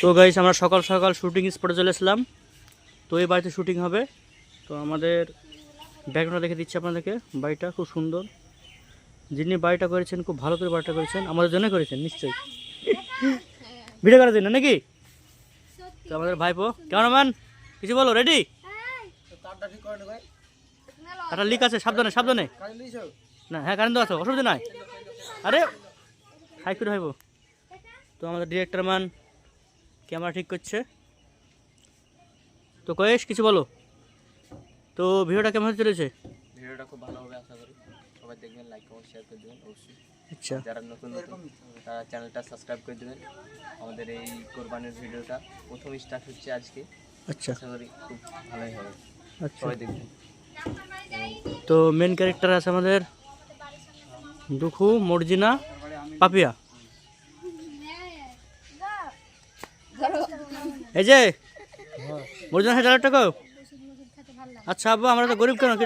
তো গাইস আমরা সকাল সকাল শুটিং স্পটে চলে এসলাম তো এই বাড়িতে শুটিং হবে। তো আমাদের ব্যাকগ্রাউন্ড দেখে দিচ্ছি আপনাদেরকে। বাড়িটা খুব সুন্দর। যিনি বাড়িটা করেছেন, খুব ভালো করে বাড়িটা করেছেন। আমাদের জন্য করেছেন, নিশ্চয়ই। ভিডিও করার জন্য নাকি? তো আমাদের ভাইপো ক্যামেরাম্যান কিছু বলো রেডি একটা লিক আছে, সাবধানে সাবধানে। না হ্যাঁ কারেন্ট আছে, অসুবিধা নাই। আরে হাই করে ভাইবো তো আমাদের ডিরেক্টর ম্যান ক্যামেরা ঠিক করছে। তো কয়েস কিছু বলো? তো ভিডিওটা কেমন চলেছে? ভিডিওটা খুব ভালো হবে আশা করি। সবাই দেখবেন লাইক কমেন্ট শেয়ার করে দেবেন অবশ্যই। আচ্ছা। যারা নতুন নতুন তারা চ্যানেলটা সাবস্ক্রাইব করে দেবেন। আমাদের এই কোরবানির ভিডিওটা প্রথম স্টার্ট হচ্ছে আজকে। আচ্ছা। আশা করি খুব ভালোই হবে। আচ্ছা। সবাই দেখবেন। তো মেন ক্যারেক্টার আছে আমাদের দুখু মর্জিনা পাপিয়া। এই যে মর্জিনা ডালের টাকা আচ্ছা আব্বা আমরা তো গরিব কেন? কি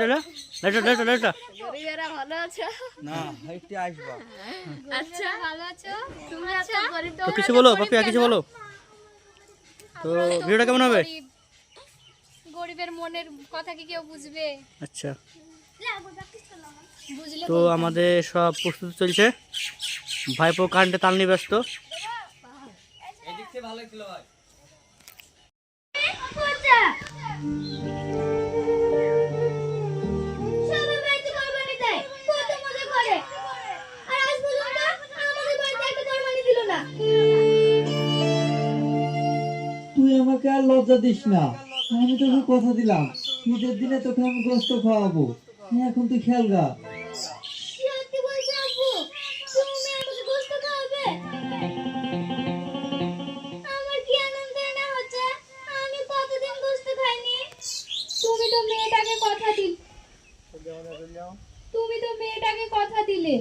গরিবেরা ভালো আছো? না হাইটে আসবা। আচ্ছা। ভালো আছো? তুমি আছো? গরিব তো কিছু বলো পাপিয়া কিছু বলো। তো ভিডিওটা কেমন হবে? গরিবের মনের কথা কি কেউ বুঝবে? আচ্ছা। তো আমাদের সব প্রস্তুতি চলছে। ভাইপো কারেন্টে তাল নিয়ে ব্যস্ত। ভালো ছিল ভাই সবার বাড়িতে কোরবানি দেয় কত মজা করে আর আজ পর্যন্ত আমাদের বাড়িতে একটা কোরবানি দিল না তুই আমাকে আর লজ্জা দিস না। আমি তোকে কথা দিলাম। পুজোর দিনে তোকে আমি গোস্ত খাওয়াবো। হ্যাঁ, এখন তুই খেয়াল গা তো মেয়েটাকে কথা দিলে।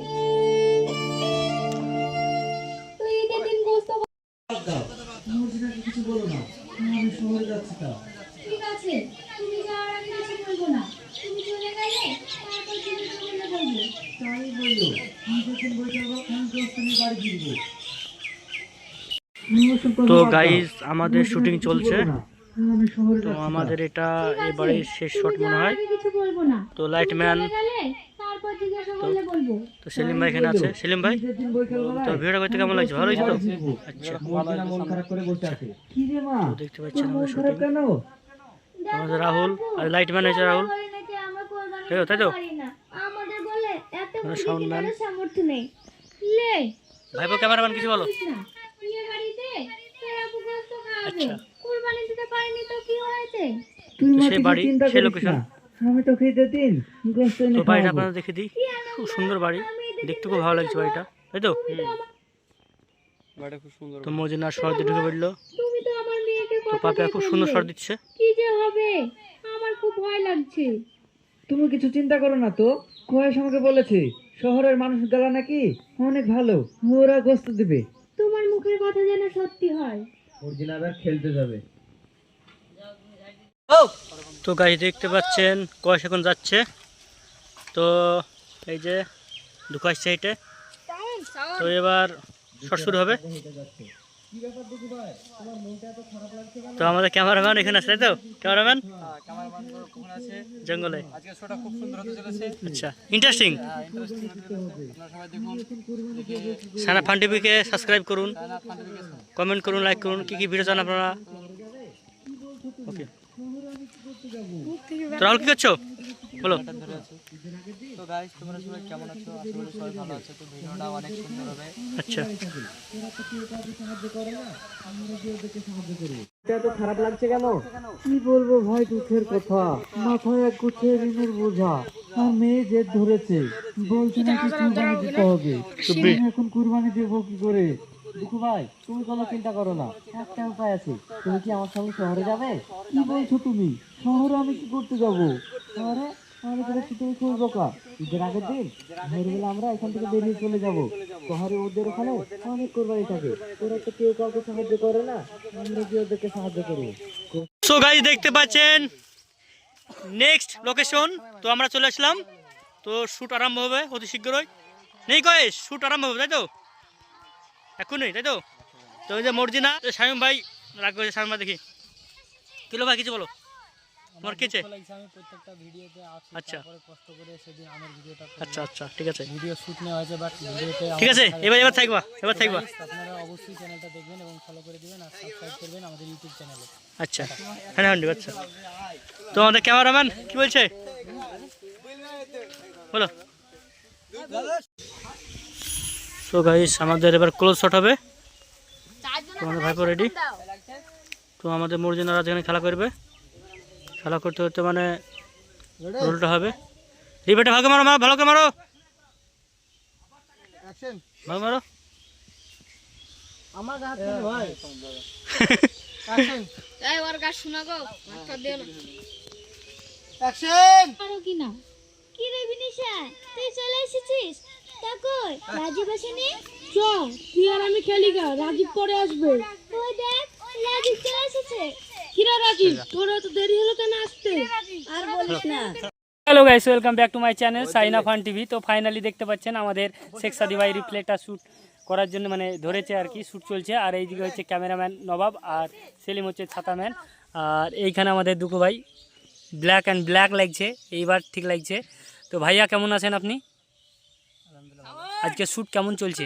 তো ঈদের দিন গোস্ত কিছু বলো না আমি শহরে যাচ্ছি তা ঠিক আছে তুমি যাওয়ার আগে কিছু বলব না। তুমি চলে গেলে তারপর তুমি চলে বলব? তাই বলল আমি যখন বৈঠাবো আমি বাড়ি ফিরবো। তো গাইস আমাদের শুটিং চলছে। তো আমাদের এটা এবারে শেষ শট মনে হয়। তো করলে বলব। তো সেলিম ভাই এখানে আছে। সেলিম ভাই? তো ভিডিওটা করতে কেমন লাগছে? ভালো লাগছে তো? আচ্ছা। মন তো দেখতে পাচ্ছেন মন আমাদের শুটিং আমাদের রাহুল। আর লাইটম্যান হয়েছে রাহুল। তাই তো, তাই তো? দিতে পারি না। আমাদের বলে এত আমরা মুরগি sound man। কেনার সামর্থ্য নেই। লে। ভাইপো ক্যামেরাম্যান কিছু বলো? আচ্ছা। পারিনি তো কি হয়েছে? তুই মা সেই বাড়ি, সেই করিস location। না। আমি তোকে ঈদের দিন গোস্ত এনে তো বাড়িটা আপনারা দেখে দিই। খুব সুন্দর বাড়ি। দেখতে খুব ভালো লাগছে বাড়িটা। তাই তো? বাড়িটা খুব সুন্দর তো মজিনা শহরে ঢুকে পড়ল। তুমি তো আমার মেয়েকে তো কথা পাপিয়া খুব সুন্দর। দিচ্ছে। কি যে হবে? আমার খুব ভয় লাগছে। তুমি কিছু চিন্তা করো না তো। কয়েস আমাকে বলেছে শহরের মানুষ গেলা নাকি অনেক ভালো ওরা গোস্ত দিবে। তোমার মুখের কথা যেন সত্যি হয়। আবার খেলতে যাবে। তো গাড়ি দেখতে পাচ্ছেন, কয়েক এখন যাচ্ছে। তো এই যে আসছে হেঁটে তো এবার শট শুরু হবে। তো আমাদের ক্যামেরাম্যান এখানে আছে, তাই তো? ক্যামেরাম্যান? জঙ্গলে। আচ্ছা ইন্টারেস্টিং সানা ফান টিভিকে সাবস্ক্রাইব করুন। কমেন্ট করুন লাইক করুন। কি কি ভিডিও চান আপনারা? রাহুল কি করছ? বলো। তো গাইস তোমরা সবাই কেমন আছো? আশা করি সবাই ভালো আছো। তো ভিডিওটা অনেক সুন্দর হবে। আচ্ছা। এত খারাপ লাগছে কেন কি বলব ভাই দুঃখের কথা। মাথায় এক গুছে ঋণের বোঝা। আর মেয়ে জেদ ধরেছে। বলছে নাকি কুরবানি দিতে হবে। এখন কুরবানি দেবো কি করে? দুঃখু ভাই তুমি কোনো চিন্তা করো না। একটা উপায় আছে। তুমি কি আমার সঙ্গে শহরে যাবে? কি বলছো তুমি? শহরে আমি কি করতে যাব? শহরে? তুমি খুব বোকা? ঈদের আগের দিন ভোরবেলা আমরা এখান থেকে বেরিয়ে চলে যাব। শহরে ওদের ওখানে অনেক কোরবানি থাকে। ওরা তো কেউ কাউকে সাহায্য করে না। আমরা কি ওদেরকে সাহায্য করব সো গাইজ দেখতে পাচ্ছেন? নেক্সট লোকেশন তো আমরা চলে আসলাম। তো শ্যুট আরম্ভ হবে অতি শীঘ্রই। নেই কয়েস শ্যুট আরম্ভ হবে তাই তো? এখনই, তাই তো? তো ওই যে মর্জিনা শামিম ভাই, রাগ করেছে সামনে দেখি। কিলো ভাই, কিছু বলো? তোমার কি চেয়ে লাগছে আমি প্রত্যেকটা ভিডিওতে আসি আচ্ছা। কষ্ট করে সেদিন আমার ভিডিওটা আচ্ছা আচ্ছা ঠিক আছে। ভিডিও শুট নেওয়া হয়েছে বাট ভিডিওতে ঠিক আছে, এবার এবার থাকবা এবার থাকবা। আপনারা অবশ্যই চ্যানেলটা দেখবেন এবং ফলো করে দিবেন আর সাবস্ক্রাইব করবেন আমাদের ইউটিউব আচ্ছা হ্যাঁ হ্যাঁ আচ্ছা। তো আমাদের ক্যামেরাম্যান, কি বলছে? বলো। তো গাইস আমাদের এবার ক্লোজ শট হবে। তো আমাদের ভাইপো রেডি তো আমাদের মর্জিনারা যেখানে খেলা করবে খেলা করতে করতে মানে রোলটা হবে। রিবেটে ভালো মারো মারো ভালো করে মারো। ভালো মারো। আমার থেকে ভাই। এই ওর গাছ শোনা গো একটা দে না। পারো কি না কি রে বিনিশা? তুই চলে এসেছিস? কই রাজীব আসেনি? চল তুই আর আমি খেলি গা রাজীব পরে আসবে। ওই দেখ রাজীব চলে এসেছে। কিরা রাজীব তোর তো দেরি হলো কেন আসতে? আর বলিস না। Hello guys welcome back to my channel Saina fun TV তো ফাইনালি দেখতে পাচ্ছেন আমাদের শেখ সাদি ভাই রিপ্লেটা শ্যুট করার জন্য মানে ধরেছে আর কি শ্যুট চলছে। আর এইদিকে হচ্ছে ক্যামেরাম্যান নবাব আর সেলিম হচ্ছে ছাতাম্যান আর এইখানে আমাদের দুটো ভাই ব্ল্যাক অ্যান্ড ব্ল্যাক লাগছে এইবার ঠিক লাগছে। তো ভাইয়া কেমন আছেন আপনি? আজকে শ্যুট কেমন চলছে?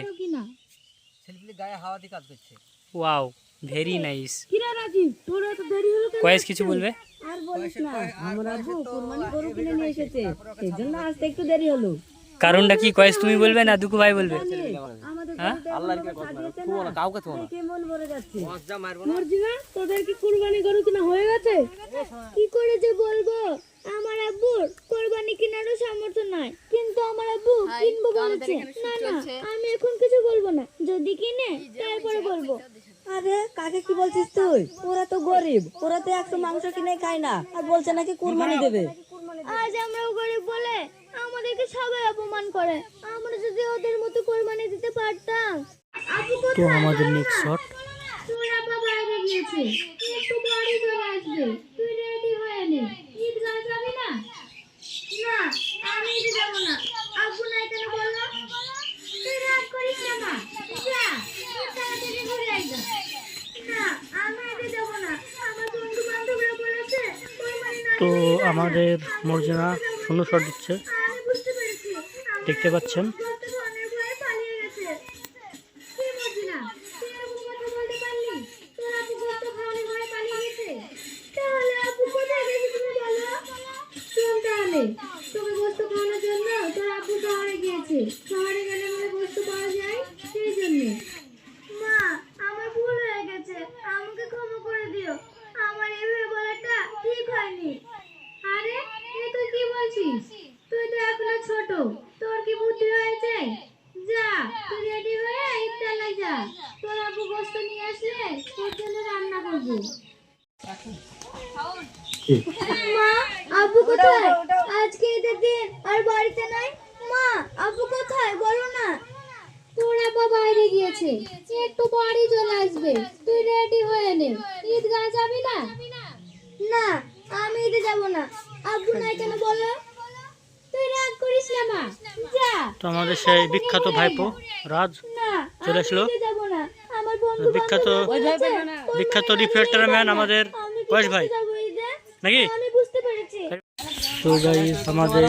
ওয়াও ভেরি নাইস কিরা রাজীব তোর তো দেরি হলো কেন কয়েস কিছু বলবে? নিয়ে কারণটা কি কয়েস তুমি বলবে না দুকু ভাই বলবে? হ্যাঁ? কে ভরে যাচ্ছে। মর্জিনা তোদের কি কুরবানি গরু কিনা গেছে? কি করে যে বলব? আমার আব্বুর কোরবানি কেনারও সামর্থ্য নাই। কিন্তু আমার আব্বু কিনবো বলেছে। না না আমি এখন কিছু বলব না। যদি কিনে তারপরে বলব আরে কাকে কি বলছিস তুই? ওরা তো গরিব। ওরা তো একশো মাংস কিনে খায় না। আর বলছে নাকি কুরবানি দেবে। আজ আমরাও গরিব বলে আমাদেরকে সবাই অপমান করে। আমরা যদি ওদের মতো কোরবানি দিতে পারতাম। তো আমাদের নেক্সট শট তোর আপা বাইরে গিয়েছে। একটু বাড়ি চলে আসবে। তুই রেডি হয়ে নে ঈদ গান যাবি না না আমি ঈদে যাব না আব্বু নাই কেন বলল তুই রাগ করিস না মা যা তুই তাড়াতাড়ি ঘুরে আইগা না আমি ঈদে যাব না আমার বন্ধু বান্ধবরা বলেছে কোরবানি না তো আমাদের মর্জিনা শূন্য শট দিচ্ছে আমি বুঝতে পেরেছি আমার দেখতে পাচ্ছেন বলতে অনেক ভয়ে পালিয়ে গেছে কি মর্জিনা তুই এরকম কথা বলতে পারলি তোর আপু কত খাওয়ানোর ভয়ে পালিয়ে গেছে তাহলে আপু কোথায় সুন্দর শট দিচ্ছে। দেখতে পাচ্ছেন শহরে গেলে বলে গোস্ত পাওয়া যায় সেই জন্যে মা আমার ভুল হয়ে গেছে আমাকে ক্ষমা করে দিও আমার এভাবে বলাটা ঠিক হয়নি আরে এ তুই কি বলছিস তুই তো এখনও ছোট তোর কি বুদ্ধি হয়েছে যা তুই রেডি হয়ে ইফতারলাই যা তোর গোস্ত নিয়ে আসলে তোর জন্য রান্না করব? মা আব্বু কোথায়? আজকে ঈদের দিন আর বাড়িতে নাই? মা আব্বু কোথায়? বলো না। তোর আব্বা বাইরে গিয়েছে। একটু বাড়ি চলে আসবে। তুই রেডি হয়ে নে। ঈদ গাঁ যাবি না? না আমি ঈদে যাব না। আব্বু নাই কেন বলো? তুই রাগ করিস না মা। যা। তো আমাদের সেই বিখ্যাত ভাইপো রাজ চলে আসলো। যাব না। বিখ্যাত বিখ্যাত রিফ্লেক্টর ম্যান আমাদের কয়েস ভাই। নাকি? আমি বুঝতে পেরেছি। তো গাইস আমাদের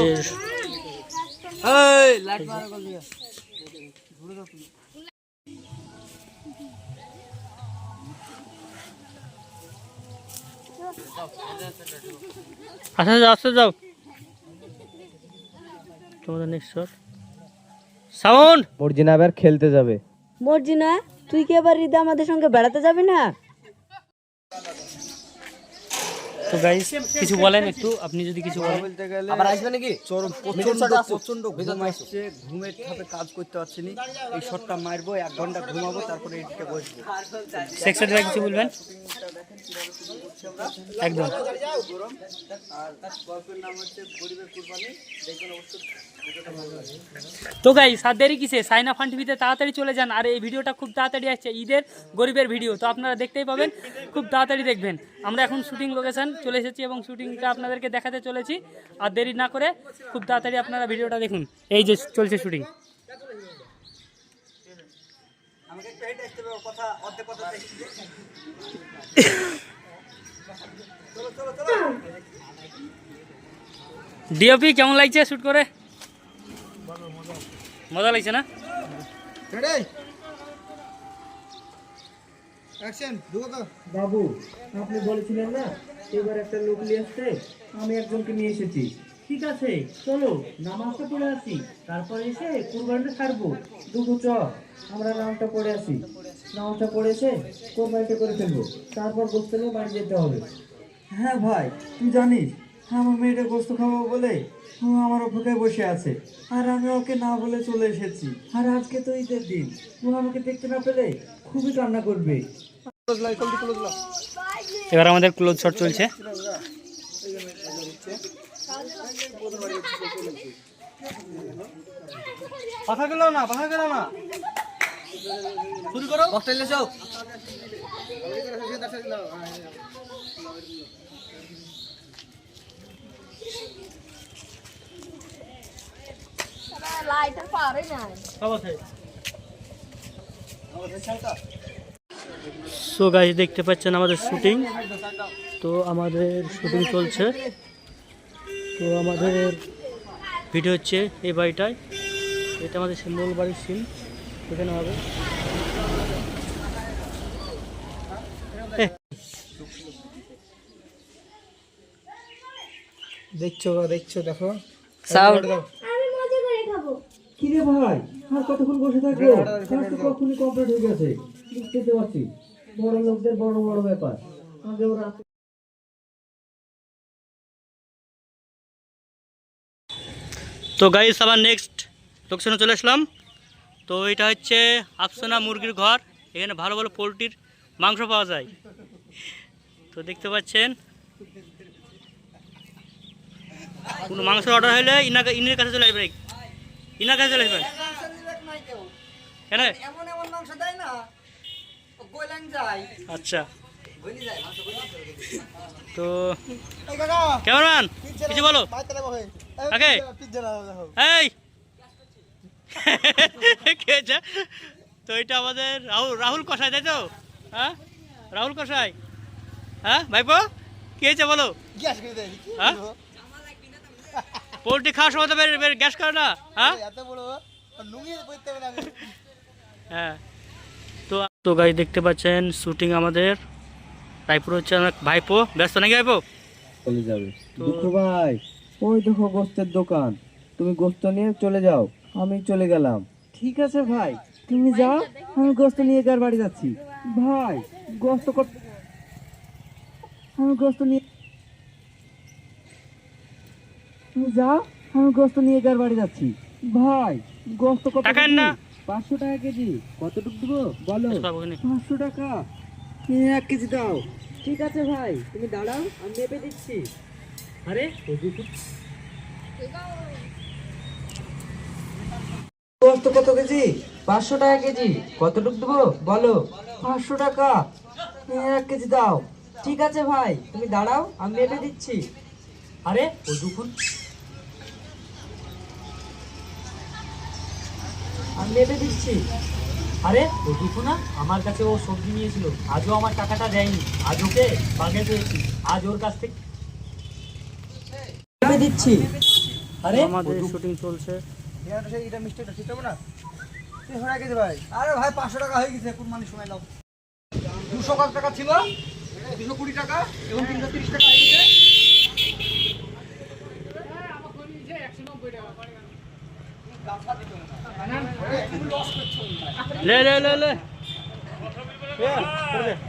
আচ্ছা যাও আস্তে যাও। তোমাদের নেক্সট শট সাউন্ড মর্জিনা আবার খেলতে যাবে। মর্জিনা তুই কি আবার রিদা আমাদের সঙ্গে বেড়াতে যাবি না? তো গাইস কিছু বলেন একটু আপনি যদি কিছু বলেন। আবার আসবে নাকি? চরম প্রচণ্ড প্রচণ্ড ঘুম আসছে। ঘুমের সাথে কাজ করতে পারছি না। এই শটটা মারবো এক ঘণ্টা ঘুমাবো তারপরে এদিকে বসবো। সেক্সের ভাই কিছু বলবেন? একদম। তো গাই সাত দেরি কিসে? সাইনা ফান টিভিতে তাড়াতাড়ি চলে যান আর এই ভিডিওটা খুব তাড়াতাড়ি আসছে। ঈদের গরিবের ভিডিও তো আপনারা দেখতেই পাবেন খুব তাড়াতাড়ি দেখবেন। আমরা এখন শুটিং লোকেশন চলে এসেছি এবং শুটিংটা আপনাদেরকে দেখাতে চলেছি। আর দেরি না করে খুব তাড়াতাড়ি আপনারা ভিডিওটা দেখুন। এই যে চলছে শুটিং। ডিওপি কেমন লাগছে শ্যুট করে? মজা লাগছে না? বাবু আপনি বলেছিলেন না এবার একটা লোক নিয়ে আসতে আমি একজনকে নিয়ে এসেছি। ঠিক আছে চলো নামাজটা পড়ে আসি। তারপর এসে কুরবানিটা ছাড়বো। দুটো চ আমরা নামটা পড়ে আসি। নামটা পড়ে এসে কোরবানিটা করে ফেলব। তারপর গোস্ত নিয়ে বাড়ি যেতে হবে। হ্যাঁ ভাই তুই জানিস আমার মেয়েটা গোস্ত খাব বলে ও আমার অপেক্ষায় বসে আছে। আর আমি ওকে না বলে চলে এসেছি। আর আজকে তো ঈদের দিন। ও আমাকে দেখতে না পেলে খুবই কান্না করবে। এবার আমাদের ক্লোজ শট চলছে। পাখা গেল না পাখা গেল না। শুরু করো। অস্ট্রেলিয়া যাও সো গাইজ দেখতে পাচ্ছেন আমাদের শুটিং তো আমাদের শুটিং চলছে। তো আমাদের ভিডিও হচ্ছে এই বাড়িটায়। এটা আমাদের সেই মূল বাড়ির সিন এখানে হবে। দেখছ দেখছ দেখো। খাব কি রে ভাই? আর কতক্ষণ বসে থাকব? কাজ তো কখনই কমপ্লিট হয়ে গেছে। বুঝতে পারছি। বড় লোকদের বড় বড় ব্যাপার। আগে ওরা তো গাইজ আবার নেক্সট লোকেশনে চলে আসলাম। তো এটা হচ্ছে আফসানা মুরগির ঘর। এখানে ভালো ভালো পোলট্রির মাংস পাওয়া যায়। তো দেখতে পাচ্ছেন। কোনো মাংস অর্ডার হলে ইনাকে ইনের কাছে চলে আসবে। কাছে চলে আসবেন? কেন? এমন এমন মাংস দেয় না গোলাং যায় আচ্ছা তো ক্যামেরাম্যান কিছু বলো। আগে। এই। কে তো এটা আমাদের রাহুল রাহুল কষাই তাই তো? হ্যাঁ? রাহুল কষাই হ্যাঁ ভাইপো? কি হয়েছে বলো? হ্যাঁ? পোলট্রি খাওয়ার সময় তো বের বের গ্যাস করে না হ্যাঁ? হ্যাঁ। তো তো গাই দেখতে পাচ্ছেন শুটিং আমাদের। রায়পুর হচ্ছে আমার ভাইপো ব্যস্ত নাকি ভাইপো? চলে যাবে। দুঃখ ভাই ওই দেখো গোস্তের দোকান। তুমি গোস্ত নিয়ে চলে যাও আমি চলে গেলাম। ঠিক আছে ভাই তুমি যাও আমি গোস্ত নিয়ে কার বাড়ি যাচ্ছি। ভাই গোস্ত আমি গোস্ত নিয়ে তুমি যাও আমি গোস্ত নিয়ে কার বাড়ি যাচ্ছি। ভাই গোস্ত কত টাকা না। পাঁচশো টাকা কেজি। কতটুকু দেবো? বলো। কিনা? পাঁচশো টাকা। এক কেজি দাও। ঠিক আছে ভাই তুমি দাঁড়াও আমি মেপে দিচ্ছি। আরে গোস্ত কত কেজি? পাঁচশো টাকা কেজি। কতটুকু দেবো? বলো। পাঁচশো টাকা। এক কেজি দাও। ঠিক আছে ভাই তুমি দাঁড়াও আমি মেপে দিচ্ছি। আরে ও দুপুর আমি মেপে দিচ্ছি। আরে ও দুঃখ না আমার কাছে ও সবজি নিয়েছিল। আজও আমার টাকাটা দেয়নি। আজ ওকে বাগে পেয়েছি আজ ওর কাছ থেকে মেপে দিচ্ছি। আরে আমাদের শুটিং চলছে। এটা মিস্টেকটা ঠিক হবে না টাকা কেজি ভাই? আরে ভাই পাঁচশো টাকা হয়ে গেছে। সময় দুশো কত টাকা ছিল? দুশো কুড়ি টাকা এবং তিনশো তিরিশ টাকা হয়ে গেছে। লে লে লে লে।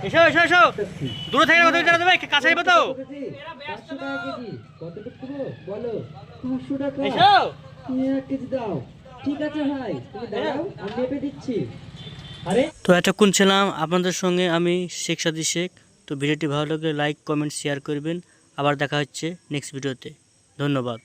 এসো এসো এসো। দূরে থেকে কথা জানা দেবে? কাছে তো? টাকা টাকা তো এতক্ষণ ছিলাম আপনাদের সঙ্গে আমি শেখ সাদি শেখ। তো ভিডিওটি ভালো লাগলে লাইক কমেন্ট শেয়ার করবেন। আবার দেখা হচ্ছে নেক্সট ভিডিওতে ধন্যবাদ।